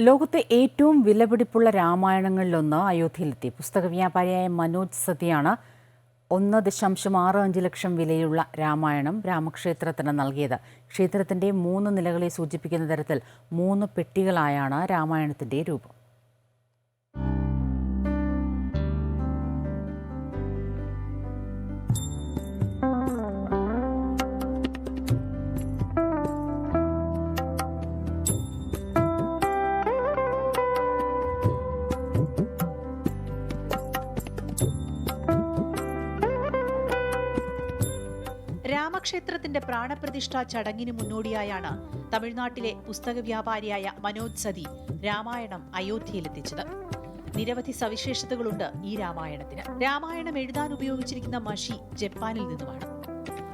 ലോകത്തെ ഏറ്റവും വിലപിടിപ്പുള്ള രാമായണങ്ങളിലൊന്ന് അയോധ്യയിലെത്തി. പുസ്തക വ്യാപാരിയായ മനോജ് സതിയാണ് ഒന്ന് ദശാംശം ആറ് അഞ്ച് ലക്ഷം വിലയുള്ള രാമായണം രാമക്ഷേത്രത്തിന് നൽകിയത്. ക്ഷേത്രത്തിന്റെ മൂന്ന് നിലകളെ സൂചിപ്പിക്കുന്ന തരത്തിൽ മൂന്ന് പെട്ടികളായാണ് രാമായണത്തിന്റെ രൂപം. രാമക്ഷേത്രത്തിന്റെ പ്രാണപ്രതിഷ്ഠാ ചടങ്ങിന് മുന്നോടിയായാണ് തമിഴ്നാട്ടിലെ പുസ്തക വ്യാപാരിയായ മനോജ് സതി രാമായണം അയോധ്യയിലെത്തിച്ചത്. നിരവധി സവിശേഷതകളുണ്ട് ഈ രാമായണത്തിന്. രാമായണം എഴുതാൻ ഉപയോഗിച്ചിരിക്കുന്ന മഷി ജപ്പാനിൽ നിന്നുമാണ്.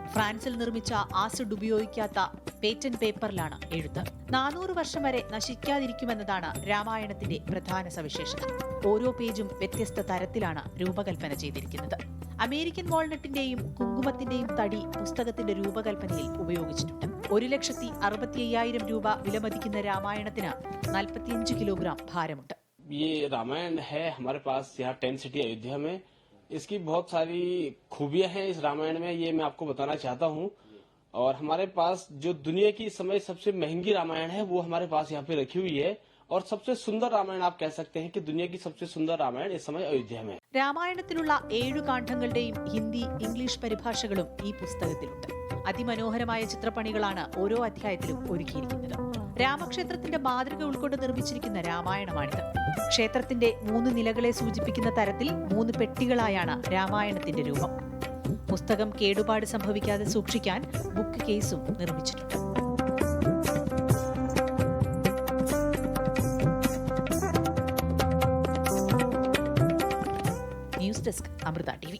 ഫ്രാൻസിൽ നിർമ്മിച്ച ആസിഡ് ഉപയോഗിക്കാത്ത പേറ്റന്റ് പേപ്പറിലാണ് എഴുത്ത്. നാനൂറ് വർഷം വരെ നശിക്കാതിരിക്കുമെന്നതാണ് രാമായണത്തിന്റെ പ്രധാന സവിശേഷത. ഓരോ പേജും വ്യത്യസ്ത തരത്തിലാണ് രൂപകൽപ്പന ചെയ്തിരിക്കുന്നത്. അമേരിക്കൻ വാൾനട്ടിന്റെയും കുങ്കുമത്തിന്റെയും തടി പുസ്തകത്തിന്റെ രൂപകൽപ്പനയിൽ ഉപയോഗിച്ചിട്ടുണ്ട് ഒരു ലക്ഷത്തി അറുപത്തി അയ്യായിരം രൂപ വിലമതിക്കുന്ന രാമായണത്തിന് നാൽപ്പത്തിയഞ്ച് കിലോഗ്രാം ഭാരമുണ്ട് ये रामायण है हमारे पास यहाँ टेंट सिटी अयोध्या में इसकी बहुत सारी खूबियां हैं इस रामायण में ये मैं आपको बताना चाहता हूँ और हमारे पास जो दुनिया की इस समय सबसे महंगी रामायण है वो हमारे पास यहाँ पे रखी हुई है और सबसे सुंदर रामायण आप कह सकते हैं कि दुनिया की सबसे सुंदर रामायण इस समय अयोध्या में है രാമായണത്തിലുള്ള ഏഴു കാണ്ഡങ്ങളുടെയും ഹിന്ദി ഇംഗ്ലീഷ് പരിഭാഷകളും ഈ പുസ്തകത്തിലുണ്ട് അതിമനോഹരമായ ചിത്രപ്പണികളാണ് ഓരോ അധ്യായത്തിലും ഒരുക്കിയിരിക്കുന്നത് രാമക്ഷേത്രത്തിന്റെ മാതൃക ഉൾക്കൊണ്ട് നിർമ്മിച്ചിരിക്കുന്ന രാമായണമാണിത് ക്ഷേത്രത്തിന്റെ മൂന്ന് നിലകളെ സൂചിപ്പിക്കുന്ന തരത്തിൽ മൂന്ന് പെട്ടികളായാണ് രാമായണത്തിന്റെ രൂപം പുസ്തകം കേടുപാട് സംഭവിക്കാതെ സൂക്ഷിക്കാൻ ബുക്ക് കേസും നിർമ്മിച്ചിട്ടുണ്ട് ഡെസ്ക് അമൃത ടി